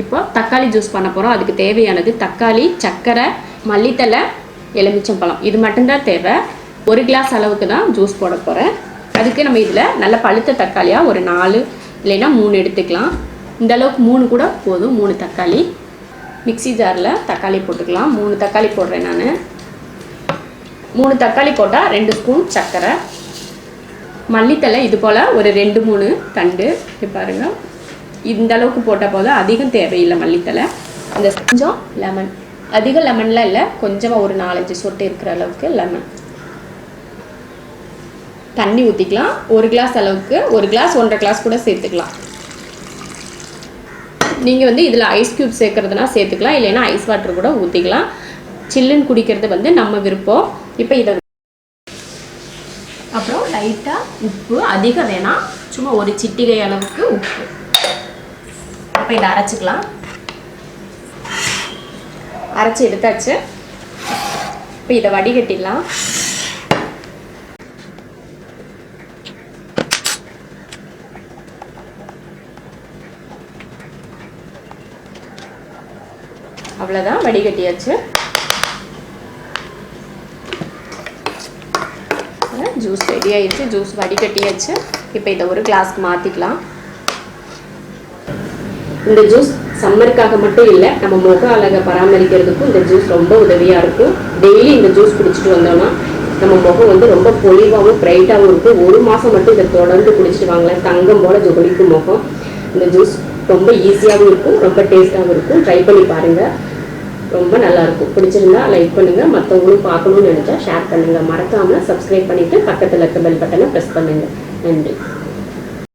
இப்போ தக்காளி ஜூஸ் பண்ண போகிறோம் அதுக்கு தேவையானது தக்காளி சர்க்கரை மல்லித்தலை எலுமிச்சம்பழம் இது மட்டும்தான் தேவை. ஒரு கிளாஸ் அளவுக்கு தான் ஜூஸ் போட போகிறேன் அதுக்கு நம்ம இதில் நல்ல பழுத்த தக்காளியாக ஒரு நாலு இல்லைன்னா மூணு எடுத்துக்கலாம். இந்த அளவுக்கு மூணு கூட போதும். மூணு தக்காளி. மிக்ஸி ஜாரில் தக்காளி போட்டுக்கலாம். மூணு தக்காளி போடுறேன் நான். மூணு தக்காளி போட்டால் ரெண்டு ஸ்பூன் சர்க்கரை. மல்லித்தலை இது போல் ஒரு ரெண்டு மூணு தண்டு. பாருங்கள் இந்த அளவுக்கு போட்டால் போதும். அதிகம் தேவையில்லை மல்லித்தலை அந்த கொஞ்சம் லெமன் அதிக லெமன்லாம் இல்லை. கொஞ்சமாக ஒரு நாலஞ்சு சொட்டு இருக்கிற அளவுக்கு லெமன் தண்ணி ஊற்றிக்கலாம் ஒரு கிளாஸ் அளவுக்கு ஒரு கிளாஸ் ஒன்றரை கிளாஸ் கூட சேர்த்துக்கலாம். நீங்கள் வந்து இதில் ஐஸ் க்யூப் சேர்க்குறதுனா சேர்த்துக்கலாம். இல்லைன்னா ஐஸ் வாட்டர் கூட ஊற்றிக்கலாம் சில்லுன்னு குடிக்கிறது வந்து நம்ம விருப்பம். இப்போ இதை அப்புறம் லைட்டாக உப்பு. அதிகம் வேணாம். சும்மா ஒரு சிட்டிகை அளவுக்கு உப்பு. இப்போ இதை அரைச்சிக்கலாம். அரைச்சி எடுத்தாச்சு. இப்போ இதை வடிகட்டிடலாம். அவ்வளோதான் வடிகட்டியாச்சு. ஜூஸ் ரெடி ஆயிடுச்சு. ஜூஸ் வடிகட்டியாச்சு. இப்போ இதை ஒரு கிளாஸ்க்கு மாற்றிக்கலாம் இந்த ஜூஸ் சம்மருக்காக மட்டும் இல்லை நம்ம முக அழகை பராமரிக்கிறதுக்கும் இந்த ஜூஸ் ரொம்ப உதவியாக இருக்கும். டெய்லி இந்த ஜூஸ் குடிச்சிட்டு வந்தோம்னா நம்ம முகம் வந்து ரொம்ப பொலிவாகவும் பிரைட்டாகவும் இருக்கும். ஒரு மாதம் மட்டும் இதை தொடர்ந்து குடிச்சிட்டு வாங்கலாம் தங்கம் போல ஜொலிக்கும் முகம். இந்த ஜூஸ் ரொம்ப ஈஸியாகவும் இருக்கும் ரொம்ப டேஸ்ட்டாகவும் இருக்கும். ட்ரை பண்ணி பாருங்கள் ரொம்ப நல்லாயிருக்கும் பிடிச்சிருந்தா லைக் பண்ணுங்கள் மற்றவங்களும் பார்க்கணும்னு நினச்சா ஷேர் பண்ணுங்கள் மறக்காமல் சப்ஸ்கிரைப் பண்ணிவிட்டு பக்கத்தில் இருக்க பெல் பட்டனை ப்ரெஸ் பண்ணுங்கள் நன்றி.